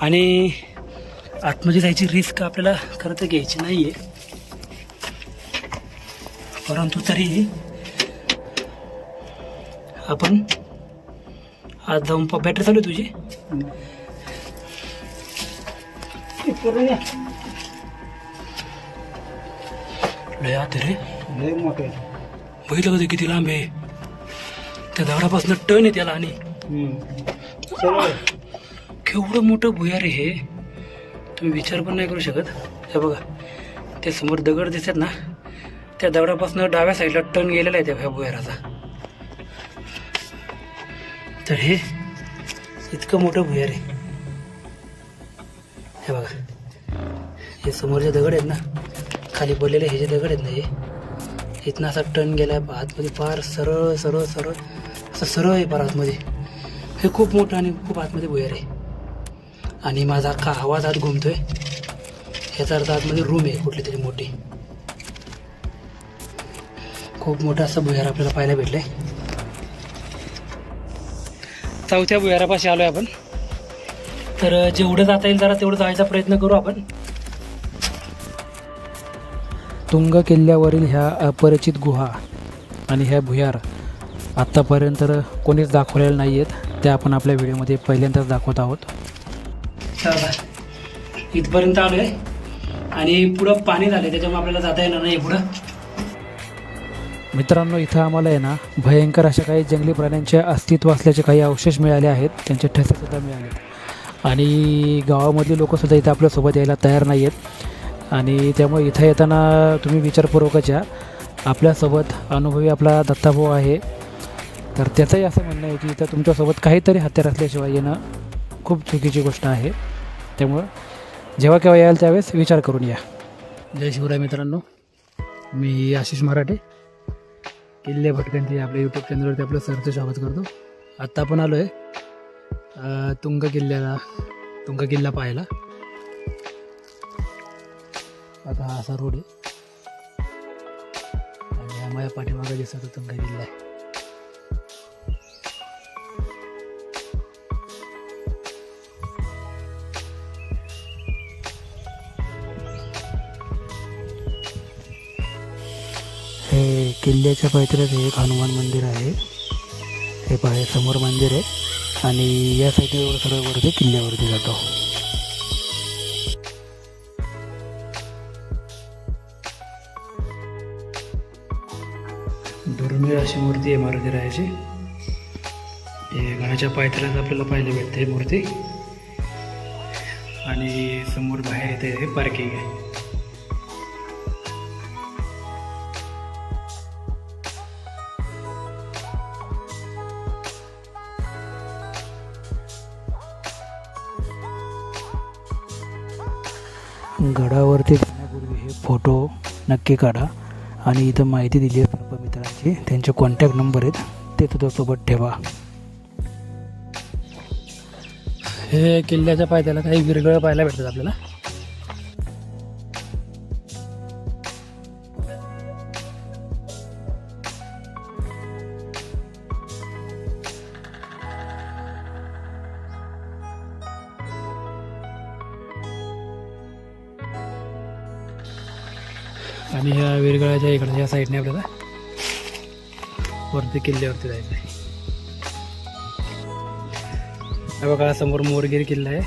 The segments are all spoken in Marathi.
आणि आतमध्ये जायची रिस्क आपल्याला खरं तर घ्यायची नाही आहे परंतु तरी आपण आज जाऊन बॅटरी चालू आहे तुझी? लय रे लय मोठे बघितलं का ते किती लांब आहे? त्या दगडापासून टन आहे त्याला आणि. केवढं मोठं भुयार आहे हे तुम्ही विचार पण नाही करू शकत. हे बघा ते समोर दगड दिसतात ना त्या दगडापासून डाव्या साईडला टन गेलेला आहे त्या ह्या भुयाराचा. तर हे इतकं मोठं भुयार आहे. हे बघा हे समोरचे दगड आहेत ना खाली पडलेले हे जे दगड आहेत ना हे इथनं असा टन गेला आतमध्ये फार सरळ सरळ सरळ असं सरळ आहे फार आतमध्ये. हे खूप मोठं आणि खूप आतमध्ये भुयार आहे. आणि माझा अख्खा आवाज आत घुमतोय. याचा अर्थ आतमध्ये रूम आहे कुठली तरी मोठी. खूप मोठं असं भुयार आपल्याला पाहायला भेटलंय. चौथ्या भुयारापाशी आलोय आपण. तर जेवढं जाता येईल जरा तेवढं जायचा प्रयत्न करू आपण. तुंग किल्ल्यावरील ह्या अपरिचित गुहा आणि ह्या भुयार आत्तापर्यंत तर कोणीच दाखवलेल्या नाही आहेत त्या आपण आपल्या व्हिडिओमध्ये पहिल्यांदाच दाखवत आहोत. चला इथपर्यंत आलो आहे. आणि पुढं पाणी झालं त्याच्यामुळे आपल्याला जाता येणार नाही पुढं. मित्रांनो इथं आम्हाला आहे ना भयंकर अशा काही जंगली प्राण्यांचे अस्तित्व असल्याचे काही अवशेष मिळाले आहेत. त्यांचे ठसेसुद्धा मिळाले आणि गावामधली लोकंसुद्धा इथं आपल्यासोबत यायला तयार नाही आहेत. आणि त्यामुळे इथं येताना तुम्ही विचारपूर्वकच या. आपल्यासोबत अनुभवी आपला दत्ताभाऊ आहे. तर त्याचंही असं म्हणणं आहे की इथं तुमच्यासोबत काहीतरी हत्यार असल्याशिवाय येणं खूप चुकीची गोष्ट आहे. त्यामुळं जेव्हा केव्हा याल त्यावेळेस विचार करून या. जय शिवराय मित्रांनो मी आशिष मराठे. किल्ले भटकंती आपल्या यूट्यूब चॅनलवरती आपलं सरचं स्वागत करतो. आत्ता आपण आलो आहे तुंग किल्ल्याला तुंग किल्ला पाहायला. आता हा असा रोड आहे. आणि हा माझ्या पाठीमागे दिसतो तुंग किल्ला आहे. किल्ल्याच्या पायथ्यात एक हनुमान मंदिर आहे. हे पाय समोर मंदिर आहे. आणि या साईडवर सरळ वरती किल्ल्यावरती जातो दुर्मिळ अशी मूर्ती आहे मारुती रायाची. हे गणाच्या पायथ्यालाच आपल्याला पाहायला भेटते मूर्ती. आणि समोर बाहेर इथे हे पार्किंग आहे. गडावरती जाण्यापूर्वी हे फोटो नक्की काढा. आणि इथं माहिती दिली आहे सर्व मित्रांची. त्यांचे कॉन्टॅक्ट नंबर आहेत. ते तुझ्या सोबत ठेवा. हे किल्ल्याच्या पायथ्याला काही विरगळ पाहायला भेटतात आपल्याला. या साईडने आपल्याला वरती किल्ल्यावरती जायचं आहे. बघा समोर मोरगिरी किल्ला आहे.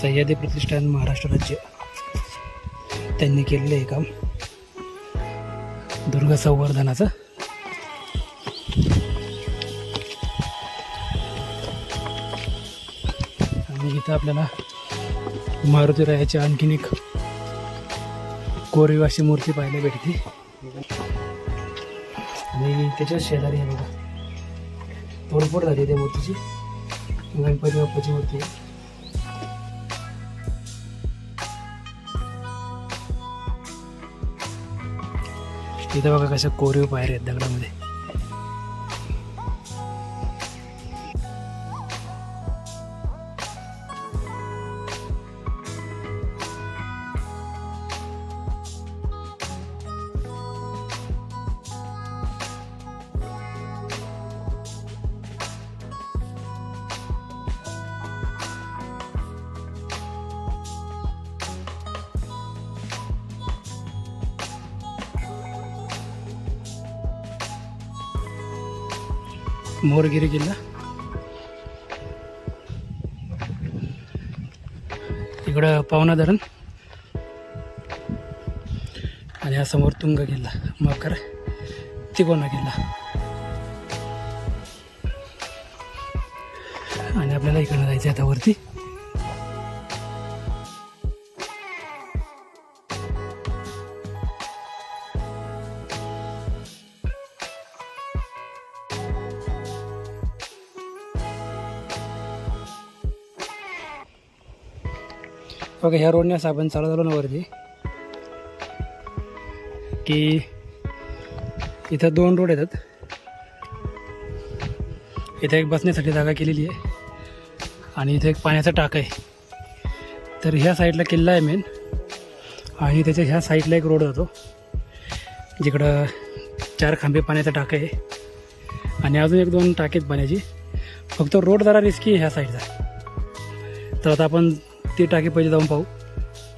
सह्याद्री प्रतिष्ठान महाराष्ट्र राज्य. त्यांनी केलेलं आहे काम. दुर्ग संवर्धनाचं. आणि इथं आपल्याला मारुती रायाची आणखीन एक कोरीव अशी मूर्ती पाहायला भेटते. आणि त्याच्या शेजारी आहे बघा. तोडफोड झाली त्या मूर्तीची. गणपती बाप्पाची मूर्ती आहे. बघा कशा कोरीव पायऱ्या आहेत दगडामध्ये. मोरगिरी किल्ला. इकडं पावना धरण. आणि हा समोर तुंग किल्ला मकर तिकोना किल्ला. आणि आपल्याला इकडनं जायचं आता वरती. बघा ह्या रोडने असं आपण चालत आलो ना वरती की इथं दोन रोड येतात. इथं एक बसण्यासाठी जागा केलेली आहे आणि इथं एक पाण्याचा टाक आहे. तर ह्या साईडला किल्ला आहे मेन आणि त्याच्या ह्या साईडला एक रोड जातो जिकडं चार खांबे पाण्याचा टाक आहे आणि अजून एक दोन टाकेत पाण्याची. फक्त रोड जरा रिस्की आहे ह्या साईडचा. तर आता आपण ते टाकी पहिले जाऊन पाहू.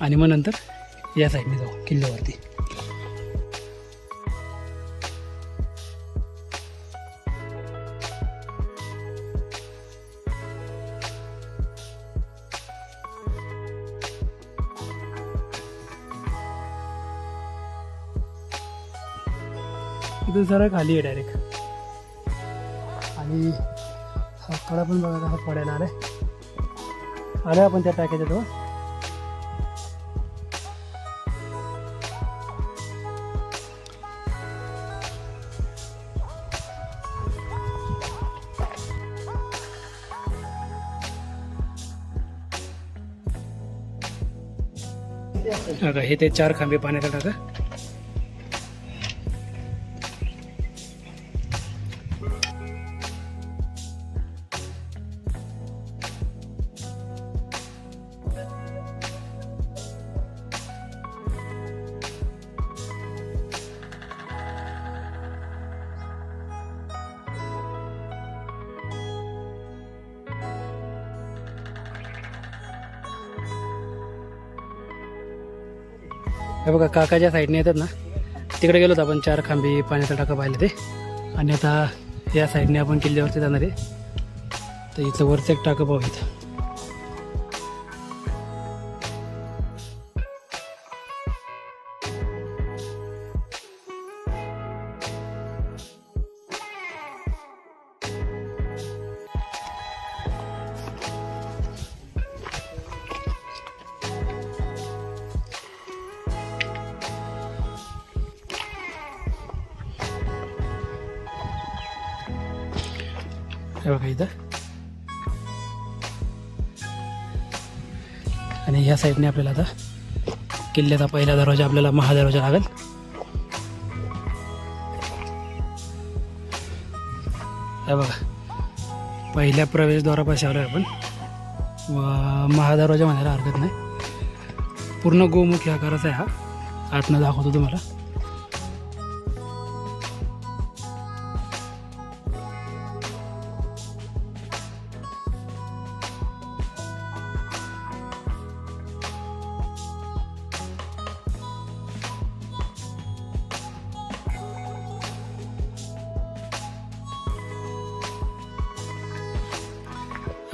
आणि मग नंतर या साईडने जाऊ किल्ल्यावरती. इथं जरा खाली आहे डायरेक्ट आणि हा कडा पण बघायला हा पडायला आलाय. आलो आपण त्या हो. टाक्याच्या जवळ हे ते चार खांबे पाण्याचा टाका. काकाच्या साईडने येतात ना तिकडे गेलो होतो आपण चार खांबी पाण्याचा टाका पाहिलं ते. आणि आता या साईडने आपण किल्ल्यावरती जाणार आहे. तर इथं वरचं एक टाकं पाहू हे बघा इथं. आणि ह्या साईडने आपल्याला आता किल्ल्याचा पहिला दरवाजा आपल्याला महादरवाजा लागेल. हे बघा. पहिल्या प्रवेशद्वारापाशी आलो आपण. महादरवाजा म्हणायला हरकत नाही. पूर्ण गोमुखी आकाराचा आहे हा. आतनं दाखवतो तुम्हाला.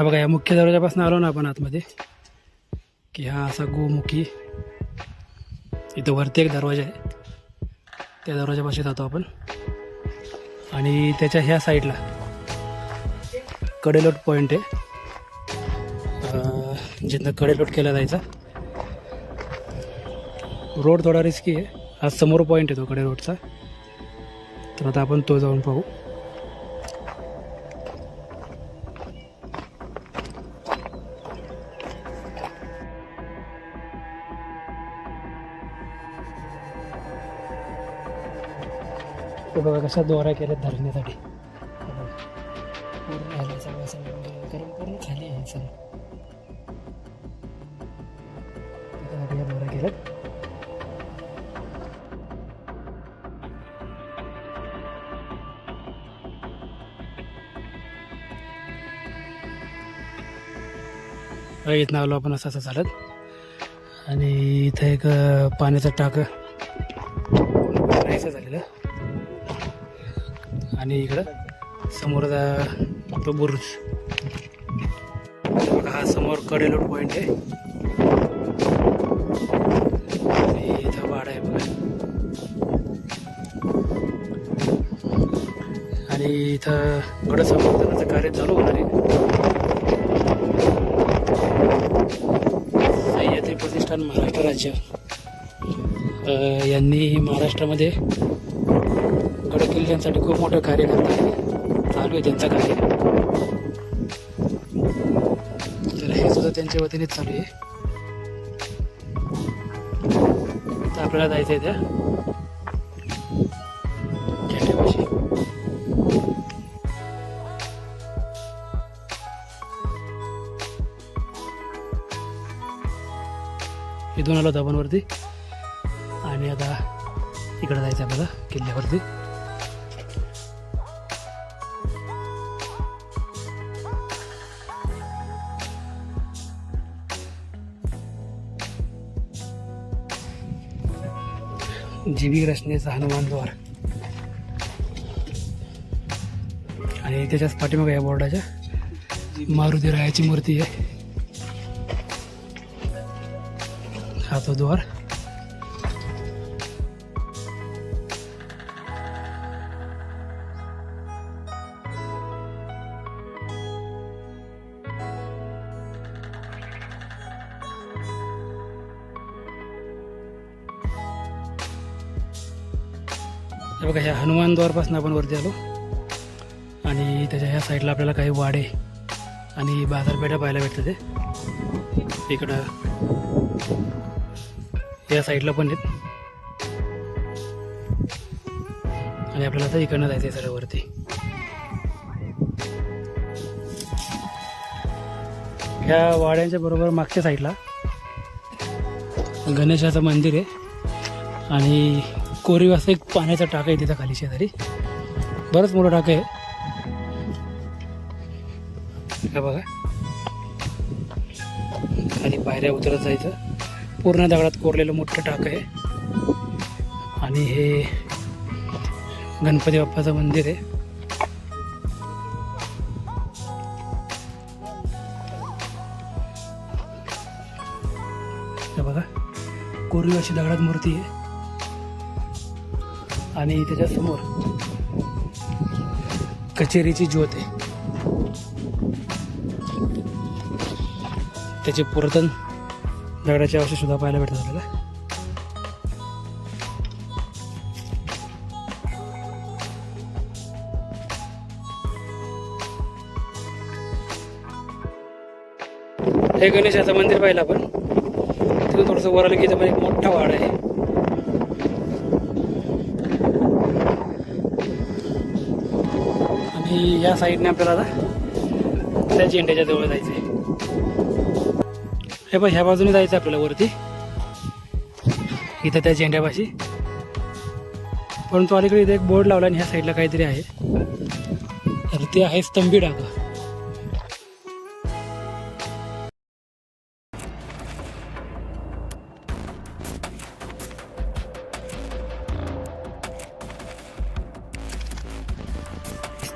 हा बघा या मुख्य दरवाजापासून आलो ना आपण आतमध्ये की हा असा गोमुखी इथं वरती एक दरवाजा आहे. त्या दरवाजापाशी जातो आपण. आणि त्याच्या ह्या साईडला कडेलोट पॉईंट आहे. जिथनं कडेलोट केला जायचा. रोड थोडा रिस्की आहे. हा समोर पॉईंट आहे तो कडे रोडचा तर आता आपण तो जाऊन पाहू. हे बघा कसा दोरा केला धरण्यासाठी. पूर्ण झालं सगळं सगळं कारण पूर्ण खाली आहे सगळं. त्याच्यासाठी या दोऱ्या केल्यात. इथनं आलो आपण असं असं चालत. आणि इथं एक अं, पाण्याचं टाकं आणि इकडं समोरचा तो बुरुज. हा समोर कडेलोट पॉईंट आहे. आणि इथं वाडा आहे बघा. आणि इथं गड संवर्धनाचं कार्य चालू होणार आहे. सह्याद्री प्रतिष्ठान महाराष्ट्र राज्य. यांनी महाराष्ट्रामध्ये त्यांसाठी खूप मोठं कार्य करत आहे चालू आहे त्यांचं कार्य. तर हे सुद्धा त्यांच्या वतीनेच चालू आहे. तर आपल्याला जायचं आहे त्या इथून आलो होतो आणि आता इकडे जायचं आहे आपल्याला किल्ल्यावरती. जीवी रचनेचा हनुमान द्वार. आणि त्याच्याच पाठीमाग या बोर्डाच्या मारुती रायाची मूर्ती आहे. हा तो द्वार. हे बघा ह्या हनुमानद्वारपासून आपण वरती आलो. आणि त्याच्या ह्या साईडला आपल्याला काही वाडे आणि बाजारपेठा पाहायला भेटतं ते इकडं या साईडला पण आहेत. आणि आपल्याला आता इकडनं जायचं आहे सगळं वरती. ह्या वाड्यांच्या बरोबर मागच्या साईडला गणेशाचं मंदिर आहे. आणि कोरीव असं एक पाण्याचा टाका आहे तिथं खाली शेजारी. बरंच मोठं टाका आहे. हे बघा. खाली पायऱ्या उतरत जायचं. पूर्ण दगडात कोरलेलं मोठं टाक आहे. आणि हे गणपती बाप्पाचं मंदिर आहे. हे बघा. कोरीव अशी दगडात मूर्ती आहे. आणि त्याच्यासमोर कचेरीची ज्योत आहे. त्याचे पुरातन दगडाचे अवशेष सुद्धा पाहायला भेटतात आपल्याला. हे गणेशाचं मंदिर पाहिलं आपण. तिथून थोडंसं वर आलं की इथं एक मोठा वाड आहे. की या साईडने आपल्याला आता त्या झेंड्याच्या जवळ जायचं आहे हे पण ह्या बाजूने जायचं आपल्याला वरती. इथं त्या झेंड्यापाशी. परंतु अलीकडे इथे एक बोर्ड लावला आणि ह्या साईडला काहीतरी आहे. तर ते आहे स्तंभी डाका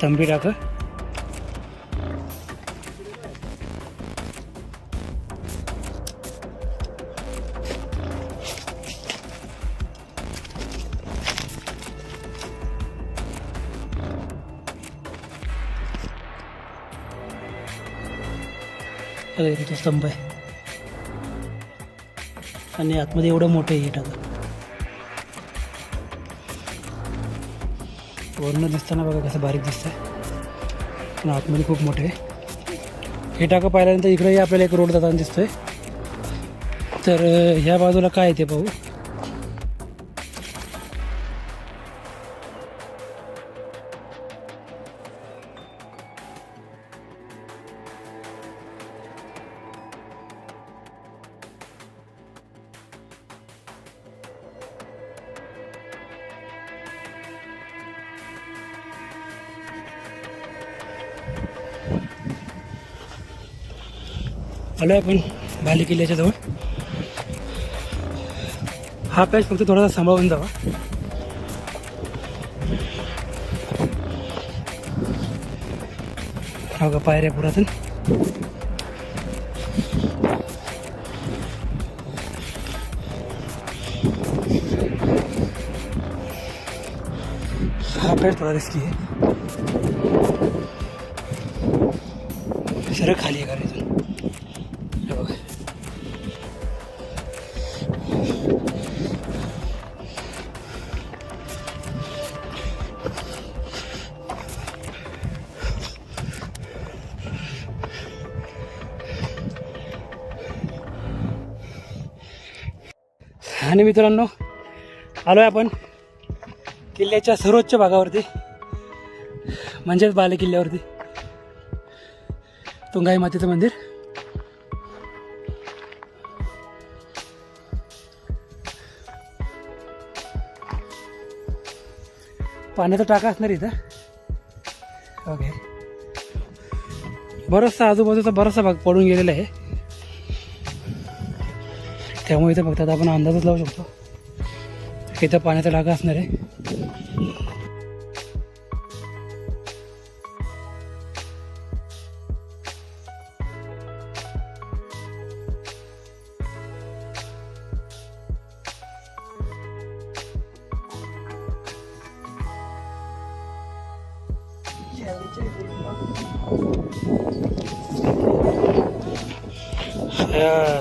स्तंभी डागा स्तंभ आहे. आणि आतमध्ये एवढं मोठं आहे हे टाकं वरनं दिसताना बघा कसं बारीक दिसतंय. पण आतमध्ये खूप मोठे आहे. हे टाकं पाहिल्यानंतर इकडेही आपल्याला एक रोड जाताना दिसतो आहे तर ह्या बाजूला काय आहे ते पाहू. आलो आपण बाली किल्ल्याच्या जवळ. हा पॅच फक्त थोडासा सांभाळून जावा. हो का पायऱ्या पुरातून. हा पॅच थोडा रिस्की आहे. सरळ खाली आहे गाडी आणि मित्रांनो. आलो आहे आपण किल्ल्याच्या सर्वोच्च भागावरती. म्हणजेच बाले किल्ल्यावरती तुंगाई मातेचं मंदिर. पाण्याचा टाका असणार इथं. ओके बराचसा आजूबाजूचा बराचसा भाग पडून गेलेला आहे. त्यामुळे इथं फक्त आता आपण अंदाजच लावू शकतो. इथं पाण्याचा डाका असणार आहे. या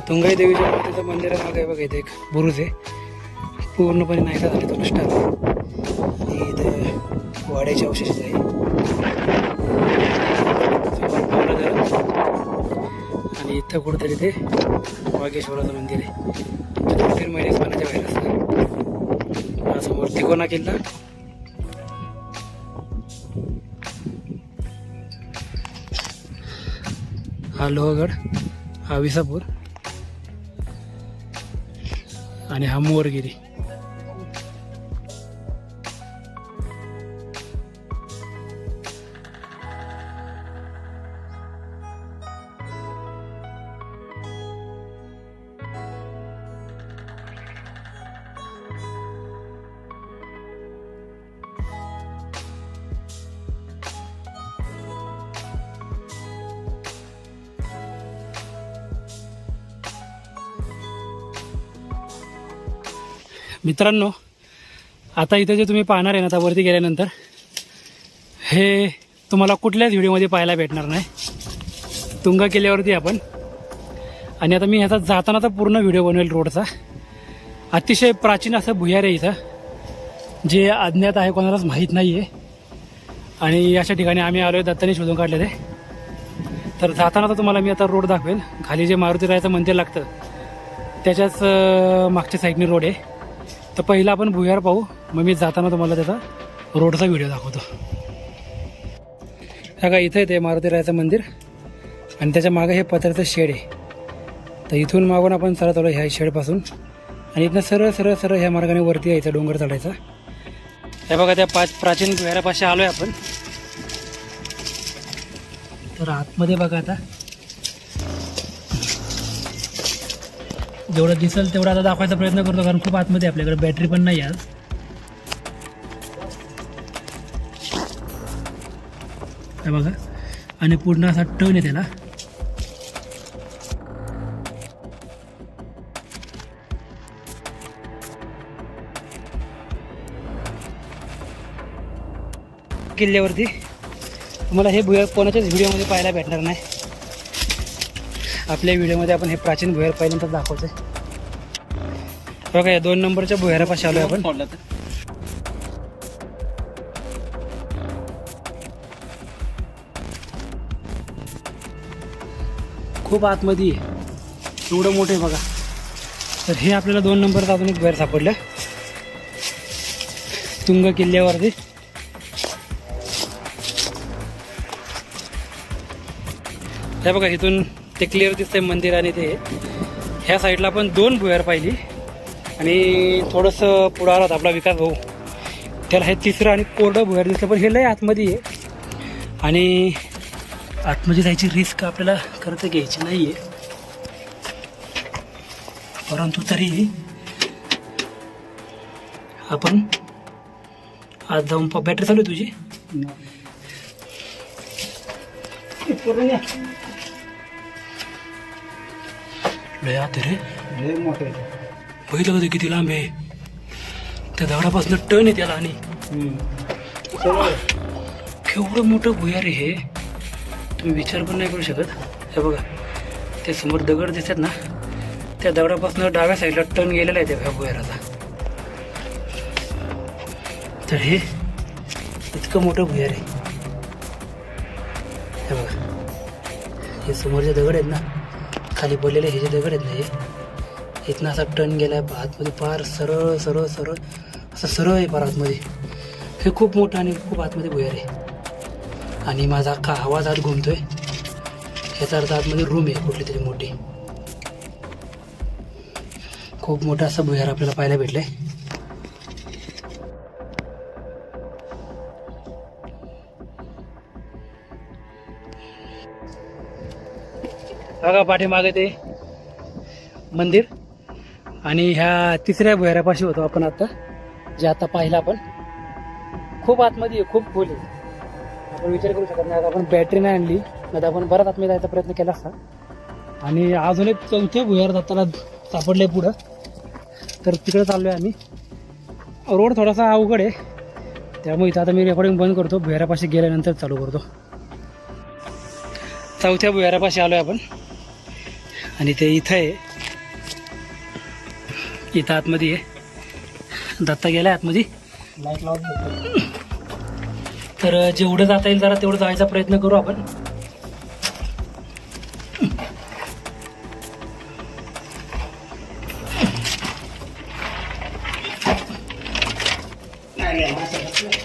तुंगाई देवीच्या मूर्तीचं मंदिरामागे आहे. बघा इथे एक बुरुज आहे. पूर्णपणे नाहीसा झाले तो नष्ट आहे आणि इथे वाड्याचे अवशेष आहे. आणि इथं कुठंतरी ते वागेश्वराचं मंदिर आहे. दोन तीन महिने पाण्याच्या बाहेर असतं समोर तिकोना किल्ला. हा लोहगड. हा विसापूर आणि हा मोरगिरी. मित्रांनो आता इथे जे तुम्ही पाहणार आहे ना आता वरती गेल्यानंतर हे तुम्हाला कुठल्याच व्हिडिओमध्ये पाहायला भेटणार नाही. तुंगा केल्यावरती आपण. आणि आता मी ह्याचा जाताना तर पूर्ण व्हिडिओ बनवेल रोडचा. अतिशय प्राचीन असं भुयार आहे इथं. जे अज्ञात आहे कोणालाच माहीत नाही आहे आणि अशा ठिकाणी आम्ही आलो आहे दत्ताने शोधून काढलेले तर जाताना तर तुम्हाला मी आता रोड दाखवेल. खाली जे मारुतीरायाचं मंदिर लागतं त्याच्याच मागच्या साईडने रोड आहे. तर पहिला आपण भुयार पाहू. मग मी जाताना तुम्हाला त्याचा रोडचा व्हिडिओ दाखवतो. का इथं येते मारुती रायाचं मंदिर. आणि त्याच्यामागे हे पत्र्याचं शेड आहे. तर इथून मागून आपण चालत आलो ह्या शेडपासून. आणि इथनं सरळ सरळ सरळ ह्या मार्गाने वरती यायचं डोंगर चढायचा. हे बघा त्या पाच प्राचीन भुयारापाशी आलो आहे आपण. तर आतमध्ये बघा आता. जेवढं दिसेल तेवढं आता दाखवायचा प्रयत्न करतो कारण खूप आतमध्ये आपल्याकडे बॅटरी पण नाही आज. बघा. आणि पूर्ण असा टर्न आहे त्याला. किल्ल्यावरती. तुम्हाला हे भुयार कोणाच्याच व्हिडिओमध्ये पाहायला भेटणार नाही. आपल्या व्हिडिओमध्ये आपण हे प्राचीन भुयार पहिल्यांदा दाखवतोय. बघा या दोन नंबरच्या भुयारापाशी आलोय आपण. खूप आतमध्ये आहे. एवढं मोठं आहे बघा. तर हे आपल्याला दोन नंबरचं अजून एक भुयार सापडलं. तुंग किल्ल्यावरती. हे बघा इथून ते क्लिअर दिसतंय मंदिर आणि ते. ह्या साईडला आपण दोन भुयार पाहिली. आणि थोडंसं पुढं आला आपला विकास भाऊ. त्याला हे तिसरं आणि कोरडं भुयार दिसलं पण हे लय आतमध्ये आहे. आणि आतमध्ये जायची रिस्क आपल्याला खरं तर घ्यायची नाही आहे परंतु तरी आपण आज जाऊन बॅटरी चालू आहे तुझी? या. लय आत रे. लय मोठं बघितलं कधी किती लांब आहे? त्या दगडापासून टन आहे त्याला आणि केवढं मोठं भुयार आहे हे. तुम्ही विचार पण नाही करू शकत. हे बघा ते समोर दगड दिसतात ना त्या दगडापासून डाव्या साईडला टन गेलेला आहे त्या भुयाराचा. तर हे इतकं मोठं भुयार आहे. हे बघा हे समोरचे दगड आहेत ना खाली पडलेले हे जे दगड आहेत ना हे इथनं असा टर्न गेला आहे आतमध्ये फार सरळ सरळ सरळ असं सरळ आहे फार आतमध्ये हे खूप मोठं आणि खूप आतमध्ये भुयार आहे. आणि माझा का आवाज आत घुमतोय. याचा अर्थ आतमध्ये रूम आहे कुठली तरी मोठी. खूप मोठा असा भुयार आपल्याला पाहायला भेटलाय. बघा पाठीमागे ते मंदिर. आणि ह्या तिसऱ्या भैरापाशी होतो आपण आता जे आता पाहिलं आपण. खूप आतमध्ये आहे खूप खोल आहे. आपण विचार करू शकत नाही आता आपण बॅटरी नाही आणली नाही आपण बराच आतमध्ये जायचा प्रयत्न केला असता. आणि अजून एक चौथ्या भुयार जाताना सापडले पुढं. तर तिकडे चाललो आहे आम्ही. रोड थोडासा अवघड आहे. त्यामुळे इथं आता मी रेकॉर्डिंग बंद करतो भुयारापाशी गेल्यानंतर चालू करतो. चौथ्या भुयारापाशी आलो आहे आपण. आणि ते इथं आहे. इथं आतमध्ये आहे. दत्ता गेला आतमध्ये. लाइट लावून तर जेवढं जाता येईल जरा तेवढं जायचा प्रयत्न करू आपण.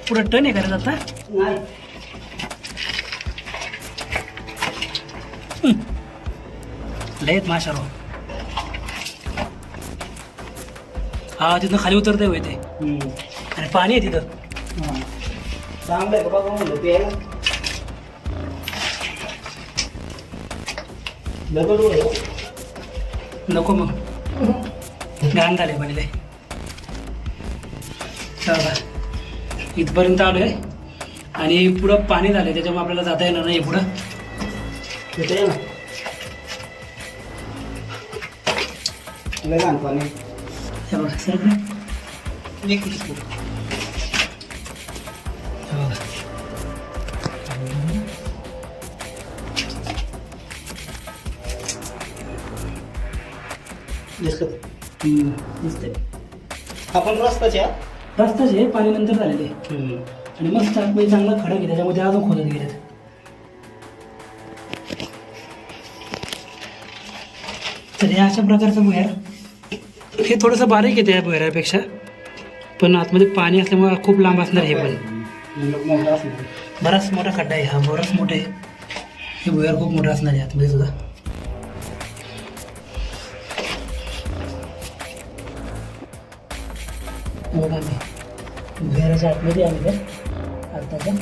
पुढं टन आहे करायचं आता लयत माशा माशारो हा तिथनं खाली उतरते होय ते. आणि पाणी आहे तिथं. बाबा म्हणलं प्यायला दगड. नको मग. घाण झाले पहिले चला इथपर्यंत आलो आहे आणि पुढं पाणी झालं त्याच्यामुळे आपल्याला जाता येणार नाही पुढं. तिथे ये ना. लय पाणी. हे बघा सर इकडे. एक दिसत दिसतंय आपण रस्त्याच्या रस्ताच आहे पाणी नंतर झालेले. आणि मस्त आतमध्ये चांगला खडक आहे त्याच्यामध्ये अजून खोदत गेलेत तर हे अशा प्रकारचं भुयार हे थोडंसं बारीक येते या बहिऱ्यापेक्षा. पण आतमध्ये पाणी असल्यामुळे खूप लांब असणार हे पण. बराच मोठा खड्डा आहे हा बराच मोठा आहे. हे भुयार खूप मोठं असणार आहे आतमध्ये सुद्धा. बघा मी भुयाराच्या आतमध्ये आम्ही आताच्या